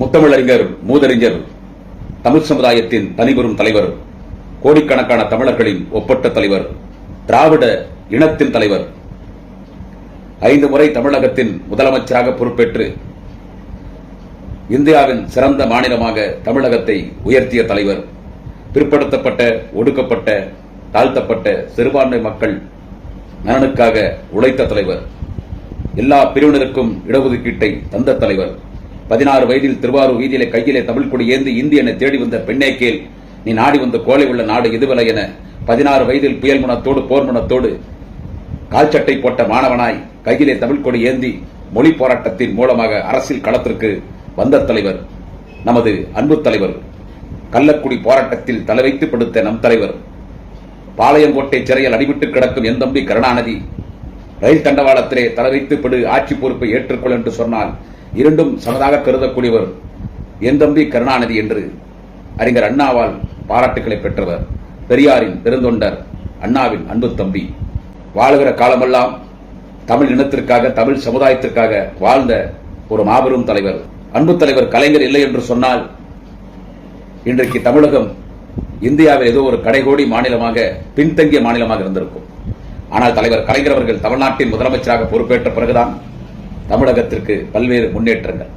முத்தமிழறிஞர் மூதறிஞர் தமிழ் சமுதாயத்தின் தனிபெரும் தலைவர் கோடிக்கணக்கான தமிழர்களின் ஒப்பற்ற தலைவர் திராவிட இனத்தின் தலைவர். ஐந்து முறை தமிழகத்தின் முதலமைச்சராக பொறுப்பேற்று இந்தியாவின் சிறந்த மாநிலமாக தமிழகத்தை உயர்த்திய தலைவர். பிற்படுத்தப்பட்ட ஒடுக்கப்பட்ட தாழ்த்தப்பட்ட சிறுபான்மை மக்கள் நலனுக்காக உழைத்த தலைவர். எல்லா பிரிவினருக்கும் இடஒதுக்கீட்டை தந்த தலைவர். பதினாறு வயதில் திருவாரூர் வீதியிலே கையிலே தமிழ் கொடி ஏந்தி இந்தி என தேடி வந்த பெண்ணே கேள். நீ நாடி வந்த கோலை உள்ள நாடு இதுவலை என பதினாறு வயதில் புயல் முனத்தோடு போர் முனத்தோடு கால்சட்டை போட்ட மாணவனாய் கையிலே தமிழ் கொடி ஏந்தி மொழி போராட்டத்தின் மூலமாக அரசியல் களத்திற்கு வந்த தலைவர் நமது அன்பு தலைவர் கள்ளக்குடி போராட்டத்தில் தலை வைத்து படுத்த நம் தலைவர் பாளையங்கோட்டை சிறையில் அடிபட்டு கிடக்கும் என் தம்பி கருணாநிதி ரயில் தண்டவாளத்திலே தலை வைத்து படு ஆட்சி பொறுப்பை ஏற்றுக்கொள் என்று சொன்னால் இரண்டும் சமதாக கருதக்கூடியவர் என் தம்பி கருணாநிதி என்று அறிஞர் அண்ணாவால் பாராட்டுகளை பெற்றவர். பெரியாரின் பெருந்தொண்டர் அண்ணாவின் அன்பு தம்பி. வாழுகிற காலமெல்லாம் தமிழ் இனத்திற்காக தமிழ் சமுதாயத்திற்காக வாழ்ந்த ஒரு மாபெரும் தலைவர். அன்பு தலைவர் கலைஞர் இல்லை என்று சொன்னால் இன்றைக்கு தமிழகம் இந்தியாவில் ஏதோ ஒரு கடைகோடி மாநிலமாக பின்தங்கிய மாநிலமாக இருந்திருக்கும். ஆனால் தலைவர் கலைஞர் அவர்கள் தமிழ்நாட்டின் முதலமைச்சராக பொறுப்பேற்ற பிறகுதான் தமிழகத்திற்கு பல்வேறு முன்னேற்றங்கள்.